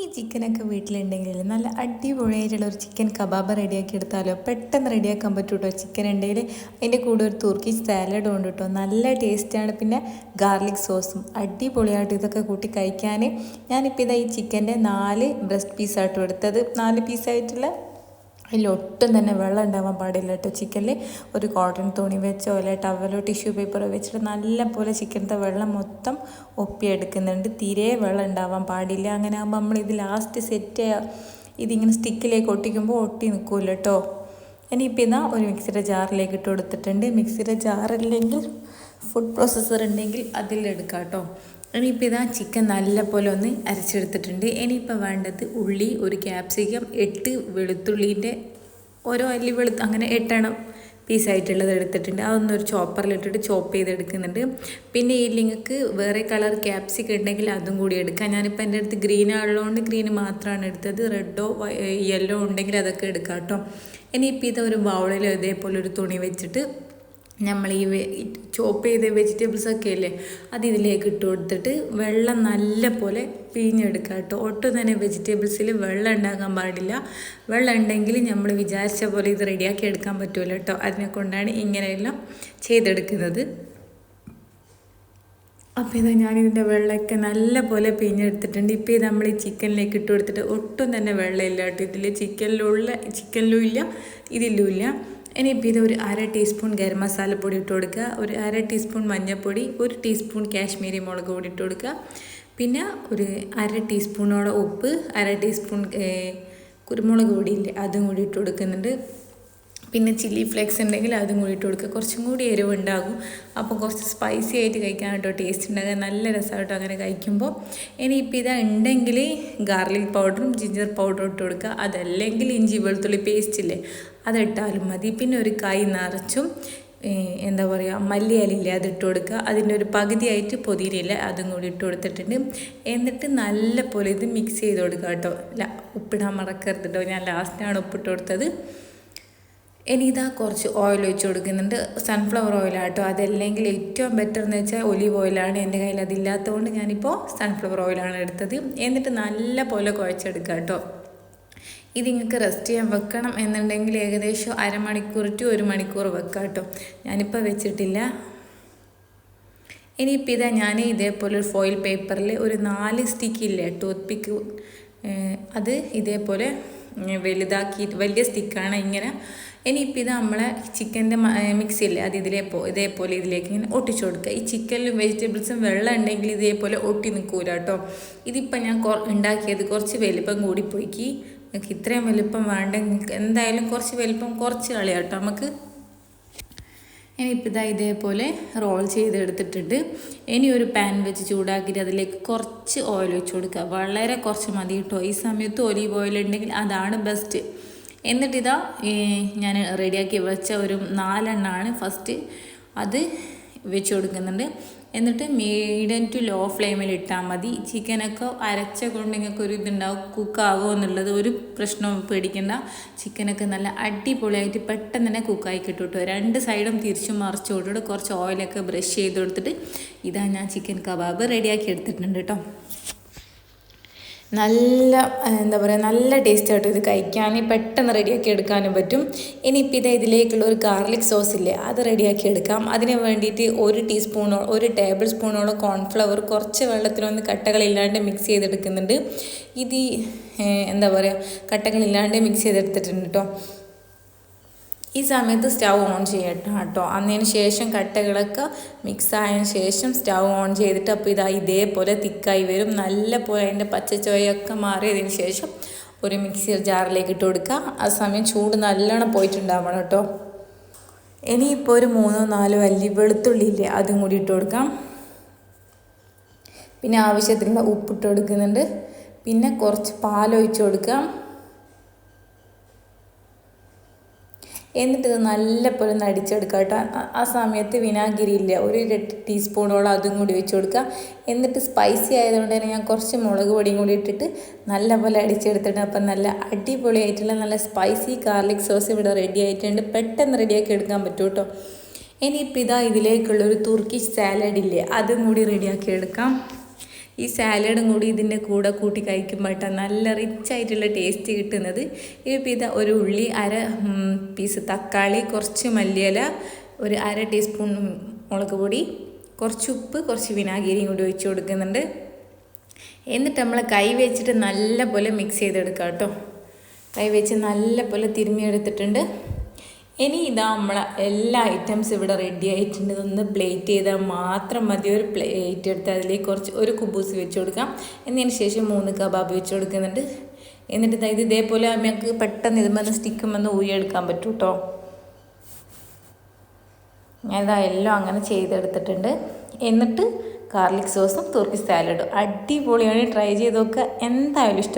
ഈ ചിക്കനൊക്കെ വീട്ടിലുണ്ടെങ്കിൽ നല്ല അടിപൊളിയായിട്ടുള്ള ഒരു ചിക്കൻ കബാബ് റെഡിയാക്കി എടുത്താലോ? പെട്ടെന്ന് റെഡിയാക്കാൻ പറ്റും കേട്ടോ ചിക്കൻ ഉണ്ടെങ്കിൽ? അതിന്റെ കൂടെ ഒരു തുർക്കി സാലഡ് ഉണ്ട് കേട്ടോ. നല്ല ടേസ്റ്റാണ്. പിന്നെ ഗാർലിക് സോസും. അടിപൊളിയായിട്ട് ഇതൊക്കെ കൂട്ടി കഴിക്കാൻ. ഞാനിപ്പോൾ ഇതാ ഈ ചിക്കന്റെ നാല് ബ്രസ്റ്റ് പീസായിട്ടും എടുത്തത്. നാല് പീസായിട്ടുള്ള അതിലൊട്ടും തന്നെ വെള്ളം ഉണ്ടാവാൻ പാടില്ല കേട്ടോ. ചിക്കനിൽ ഒരു കോട്ടൺ തുണി വെച്ചോ അല്ലെ ടവലോ ടിഷ്യൂ പേപ്പറോ വെച്ചിട്ട് നല്ലപോലെ ചിക്കനത്തെ വെള്ളം മൊത്തം ഒപ്പിയെടുക്കുന്നുണ്ട്. തീരെ വെള്ളം ഉണ്ടാവാൻ പാടില്ല. അങ്ങനെ ആകുമ്പോൾ ഇത് ലാസ്റ്റ് സെറ്റ് ഇതിങ്ങനെ സ്റ്റിക്കിലേക്ക് ഒട്ടിക്കുമ്പോൾ ഒട്ടി നിൽക്കില്ല കേട്ടോ. ഇനിയിപ്പോൾ ഇതാ ഒരു മിക്സിയുടെ ജാറിലേക്ക് ഇട്ട് കൊടുത്തിട്ടുണ്ട്. മിക്സിയുടെ ജാറില്ലെങ്കിൽ ഫുഡ് പ്രോസസ്സർ ഉണ്ടെങ്കിൽ അതിലെടുക്കാം കേട്ടോ. ഇനിയിപ്പോൾ ഇതാ ചിക്കൻ നല്ലപോലെ ഒന്ന് അരച്ചെടുത്തിട്ടുണ്ട്. ഇനിയിപ്പോൾ വേണ്ടത് ഉള്ളി ഒരു ക്യാപ്സിക്കം എട്ട് വെളുത്തുള്ളീന്റെ ഓരോ അല്ലി വെളുത്ത് അങ്ങനെ എട്ടെണ്ണം പീസായിട്ടുള്ളത് എടുത്തിട്ടുണ്ട്. അതൊന്നൊരു ചോപ്പറിലിട്ടിട്ട് ചോപ്പ് ചെയ്തെടുക്കുന്നുണ്ട്. പിന്നെ ഈ ലിങ്ങൾക്ക് വേറെ കളർ ക്യാപ്സിക്കം ഉണ്ടെങ്കിൽ അതും കൂടി എടുക്കാം. ഞാനിപ്പോൾ എന്റെ അടുത്ത് ഗ്രീൻ ഉള്ളതുകൊണ്ട് ഗ്രീൻ മാത്രമാണ് എടുത്തത്. റെഡോ യെല്ലോ ഉണ്ടെങ്കിൽ അതൊക്കെ എടുക്കാം കേട്ടോ. ഇനിയിപ്പോൾ ഇത് ഒരു ബൗളിൽ ഇതേപോലെ ഒരു തുണി വെച്ചിട്ട് നമ്മൾ ഈ ചോപ്പ് ചെയ്ത വെജിറ്റബിൾസ് ഒക്കെ അല്ലേ അത് ഇതിലേക്ക് ഇട്ട് കൊടുത്തിട്ട് വെള്ളം നല്ല പോലെ പിഴിഞ്ഞെടുക്കുക കേട്ടോ. ഒട്ടും തന്നെ വെജിറ്റബിൾസിൽ വെള്ളം ഉണ്ടാകാൻ പാടില്ല. വെള്ളം ഉണ്ടെങ്കിൽ നമ്മൾ വിചാരിച്ച പോലെ ഇത് റെഡിയാക്കി എടുക്കാൻ പറ്റുമല്ലോ കേട്ടോ. അതിനെ കൊണ്ടാണ് ഇങ്ങനെയെല്ലാം ചെയ്തെടുക്കുന്നത്. അപ്പോൾ ഇതാ ഞാനിതിന്റെ വെള്ളമൊക്കെ നല്ല പോലെ പിഴിഞ്ഞെടുത്തിട്ടുണ്ട്. ഇപ്പോൾ ഇത് നമ്മൾ ഈ ചിക്കനിലേക്ക് ഇട്ട് കൊടുത്തിട്ട് ഒട്ടും തന്നെ വെള്ളമില്ല കേട്ടോ. ഇതിൽ ചിക്കനിലുള്ള ചിക്കനിലും ഇല്ല ഇതിലും ഇല്ല. ഇനിയിപ്പോൾ ഇത് ഒരു അര ടീസ്പൂൺ ഗരം മസാലപ്പൊടി ഇട്ട് കൊടുക്കുക. ഒരു അര ടീസ്പൂൺ മഞ്ഞൾപ്പൊടി ഒരു ടീസ്പൂൺ കാശ്മീരി മുളക് പൊടി ഇട്ട് കൊടുക്കുക. പിന്നെ ഒരു അര ടീസ്പൂണോളം ഉപ്പ് അര ടീസ്പൂൺ കുരുമുളക് പൊടിയില്ലേ അതും കൂടി ഇട്ട് കൊടുക്കുന്നുണ്ട്. പിന്നെ ചില്ലി ഫ്ലേക്സ് ഉണ്ടെങ്കിൽ അതും കൂടി ഇട്ട് കൊടുക്കുക. കുറച്ചും കൂടി എരിവ് ഉണ്ടാകും. അപ്പോൾ കുറച്ച് സ്പൈസി ആയിട്ട് കഴിക്കാൻ കേട്ടോ ടേസ്റ്റ് ഉണ്ടാകുക. നല്ല രസമായിട്ടോ അങ്ങനെ കഴിക്കുമ്പോൾ. ഇനിയിപ്പോൾ ഇതാ ഉണ്ടെങ്കിൽ ഗാർലിക് പൗഡറും ജിഞ്ചർ പൗഡറും ഇട്ട് കൊടുക്കുക. അതല്ലെങ്കിൽ ഇഞ്ചി വെളുത്തുള്ളി പേസ്റ്റ് ഇല്ലേ അതിട്ടാലും മതി. പിന്നെ ഒരു കൈ നിറച്ചും എന്താ പറയുക മല്ലിയിലില്ലേ അതിട്ട് കൊടുക്കുക. അതിന്റെ ഒരു പകുതിയായിട്ട് പൊതിരിയില്ല അതും കൂടി ഇട്ട് കൊടുത്തിട്ടുണ്ട്. എന്നിട്ട് നല്ല പോലെ ഇത് മിക്സ് ചെയ്ത് കൊടുക്കുക കേട്ടോ. അല്ല ഉപ്പിടാൻ മറക്കരുത് കേട്ടോ. ഞാൻ ലാസ്റ്റാണ് ഉപ്പിട്ട് കൊടുത്തത്. ഇനി ഇതാ കുറച്ച് ഓയിൽ ഒഴിച്ച് കൊടുക്കുന്നുണ്ട്. സൺഫ്ലവർ ഓയിലാട്ടോ അതല്ലെങ്കിൽ ഏറ്റവും ബെറ്റർ എന്ന് വെച്ചാൽ ഒലിവ് ഓയിലാണ് എന്റെ കയ്യിൽ അതില്ലാത്തതുകൊണ്ട് ഞാനിപ്പോൾ സൺഫ്ലവർ ഓയിലാണ് എടുത്തത്. എന്നിട്ട് നല്ല പോലെ കുഴച്ചെടുക്കുക കേട്ടോ. ഇത് നിങ്ങൾക്ക് റെസ്റ്റ് ചെയ്യാൻ വെക്കണം എന്നുണ്ടെങ്കിൽ ഏകദേശം അരമണിക്കൂർ ടു ഒരു മണിക്കൂർ വെക്കാം കേട്ടോ ഞാനിപ്പോൾ വെച്ചിട്ടില്ല. ഇനിയിപ്പോൾ ഇതാ ഞാൻ ഇതേപോലെ ഒരു ഫോയിൽ പേപ്പറിൽ ഒരു നാല് സ്റ്റിക്കില്ലേ ടൂത്ത് പിക്ക് അത് ഇതേപോലെ വലുതാക്കി വലിയ സ്റ്റിക്കാണ് ഇങ്ങനെ. ഇനിയിപ്പോൾ ഇത് നമ്മളെ ചിക്കന്റെ മിക്സ് ഇല്ലേ അത് ഇതിലേ പോ ഇതേപോലെ ഇതിലേക്ക് ഇങ്ങനെ ഒട്ടിച്ചു കൊടുക്കുക. ഈ ചിക്കനിലും വെജിറ്റബിൾസും വെള്ളം ഉണ്ടെങ്കിൽ ഇതേപോലെ ഒട്ടി നിൽക്കൂല കേട്ടോ ഇതിപ്പോൾ ഞാൻ ഉണ്ടാക്കിയത് കുറച്ച് വലിപ്പം കൂടിപ്പോയിക്ക് നിങ്ങൾക്ക് ഇത്രയും വലിപ്പം വേണ്ടെങ്കിൽ എന്തായാലും കുറച്ച് വലിപ്പം കുറച്ച് കളിയാട്ടോ നമുക്ക്. ഇനിയിപ്പോൾ ഇതാ ഇതേപോലെ റോൾ ചെയ്തെടുത്തിട്ടുണ്ട്. ഇനി ഒരു പാൻ വെച്ച് ചൂടാക്കിയിട്ട് അതിലേക്ക് കുറച്ച് ഓയിൽ വെച്ച് കൊടുക്കുക. വളരെ കുറച്ച് മതി കേട്ടോ. ഈ സമയത്ത് ഒലീവ് ഓയിൽ ഉണ്ടെങ്കിൽ അതാണ് ബെസ്റ്റ് എന്നിട്ടിതാ ഞാൻ റെഡിയാക്കി വെച്ച ഒരു നാലെണ്ണമാണ് ഫസ്റ്റ് അത് വെച്ച് കൊടുക്കുന്നുണ്ട്. എന്നിട്ട് മീഡിയം ടു ലോ ഫ്ലെയിമിൽ ഇട്ടാൽ മതി ചിക്കനൊക്കെ അരച്ച കൊണ്ട് നിങ്ങൾക്ക് ഒരു ഇതുണ്ടാവും കുക്കാവോ എന്നുള്ളത് ഒരു പ്രശ്നവും പേടിക്കണ്ട. ചിക്കനൊക്കെ നല്ല അടിപൊളിയായിട്ട് പെട്ടെന്ന് തന്നെ കുക്കായി കിട്ടും കേട്ടോ രണ്ട് സൈഡും തിരിച്ചും മറിച്ച് കൊടുത്തിട്ട് കുറച്ച് ഓയിലൊക്കെ ബ്രഷ് ചെയ്ത് കൊടുത്തിട്ട് ഇതാ ഞാൻ ചിക്കൻ കബാബ് റെഡിയാക്കി എടുത്തിട്ടുണ്ട് കേട്ടോ നല്ല എന്താ പറയുക നല്ല ടേസ്റ്റ് ആയിട്ട് ഇത് കഴിക്കാൻ പെട്ടെന്ന് റെഡിയാക്കി എടുക്കാനും പറ്റും. ഇനിയിപ്പോൾ ഇത് ഇതിലേക്കുള്ള ഒരു ഗാർലിക് സോസ് ഇല്ലേ അത് റെഡിയാക്കി എടുക്കാം. അതിന് വേണ്ടിയിട്ട് ഒരു ടീസ്പൂണോ ഒരു ടേബിൾ സ്പൂണോളം കോൺഫ്ലവർ കുറച്ച് വെള്ളത്തിലൊന്ന് കട്ടകളില്ലാണ്ട് മിക്സ് ചെയ്തെടുക്കുന്നുണ്ട്. ഇത് എന്താ പറയുക കട്ടകളില്ലാണ്ട് മിക്സ് ചെയ്തെടുത്തിട്ടുണ്ട് കേട്ടോ ഈ സമയത്ത് സ്റ്റൗ ഓൺ ചെയ്യട്ടോ കേട്ടോ. അന്നതിന് ശേഷം കട്ടകളൊക്കെ മിക്സ് ആയതിന് ശേഷം സ്റ്റൗ ഓൺ ചെയ്തിട്ട് അപ്പോൾ ഇതാ ഇതേപോലെ തിക്കായി വരും. നല്ല പോലെ അതിന്റെ പച്ചച്ചോയൊക്കെ മാറിയതിന് ശേഷം ഒരു മിക്സി ജാറിലേക്ക് ഇട്ട് കൊടുക്കുക ആ സമയം ചൂട് നല്ലോണം പോയിട്ടുണ്ടാവണം കേട്ടോ. ഇനിയിപ്പോൾ ഒരു മൂന്നോ നാലോ അല്ലി വെളുത്തുള്ളി ഇല്ലേ അതും കൂടി ഇട്ട് കൊടുക്കാം. പിന്നെ ആവശ്യത്തിനുള്ള ഉപ്പിട്ട് കൊടുക്കുന്നുണ്ട്. പിന്നെ കുറച്ച് പാലൊഴിച്ച് കൊടുക്കാം. എന്നിട്ട് ഇത് നല്ലപോലെ ഒന്ന് അടിച്ചെടുക്കുക കേട്ടോ. ആ സമയത്ത് വിനാഗിരി ഇല്ല. ഒരു ടീസ്പൂണോളം അതും കൂടി വെച്ച് കൊടുക്കുക. എന്നിട്ട് സ്പൈസി ആയതുകൊണ്ട് തന്നെ ഞാൻ കുറച്ച് മുളക് പൊടിയും കൂടി ഇട്ടിട്ട് നല്ലപോലെ അടിച്ചെടുത്തിട്ട് അപ്പം നല്ല അടിപൊളിയായിട്ടുള്ള നല്ല സ്പൈസി ഗാർലിക് സോസ് ഇവിടെ റെഡി ആയിട്ടുണ്ട്. പെട്ടെന്ന് റെഡിയാക്കി എടുക്കാൻ പറ്റും കേട്ടോ. ഇനിയിപ്പോൾ ഇതാ ഇതിലേക്കുള്ള ഒരു സാലഡ് ഇല്ലേ അതും കൂടി റെഡിയാക്കി എടുക്കാം. ഈ സാലഡും കൂടി ഇതിന്റെ കൂടെ കൂട്ടി കഴിക്കുമ്പോഴാണ് നല്ല റിച്ച് ആയിട്ടുള്ള ടേസ്റ്റ് കിട്ടുന്നത്. ഇപ്പോൾ ഇത് ഒരു ഉള്ളി അര പീസ് തക്കാളി കുറച്ച് മല്ലിയില ഒരു അര ടീസ്പൂൺ മുളക് പൊടി കുറച്ച് ഉപ്പ് കുറച്ച് വിനാഗിരിയും കൂടി ഒഴിച്ച് കൊടുക്കുന്നുണ്ട്. എന്നിട്ട് നമ്മൾ കൈ വെച്ചിട്ട് നല്ല പോലെ മിക്സ് ചെയ്തെടുക്കാം കേട്ടോ. കൈ വെച്ച് നല്ല പോലെ തിരുമ്മിയെടുത്തിട്ടുണ്ട് ഇനി ഇതാ നമ്മളെ എല്ലാ ഐറ്റംസ് ഇവിടെ റെഡി ആയിട്ടുണ്ട്. ഒന്ന് പ്ലേറ്റ് ചെയ്താൽ മാത്രം മതി. ഒരു പ്ലേറ്റ് എടുത്ത് അതിലേക്ക് കുറച്ച് ഒരു കുബൂസ് വെച്ച് കൊടുക്കാം. എന്നതിന് ശേഷം മൂന്ന് കബാബ് വെച്ച് കൊടുക്കുന്നുണ്ട്. എന്നിട്ട് ഇത് ഇതേപോലെ നമുക്ക് പെട്ടെന്ന് ഇതുമെന്ന് സ്റ്റിക്കുമെന്ന് ഊരിയെടുക്കാൻ പറ്റും കേട്ടോ ഞാനിതാ എല്ലാം അങ്ങനെ ചെയ്തെടുത്തിട്ടുണ്ട്. എന്നിട്ട് ഗാർലിക് സോസും തുർക്കി സാലഡും അടിപൊളിയാണ്. ട്രൈ ചെയ്ത് നോക്കുക. എന്തായാലും ഇഷ്ടം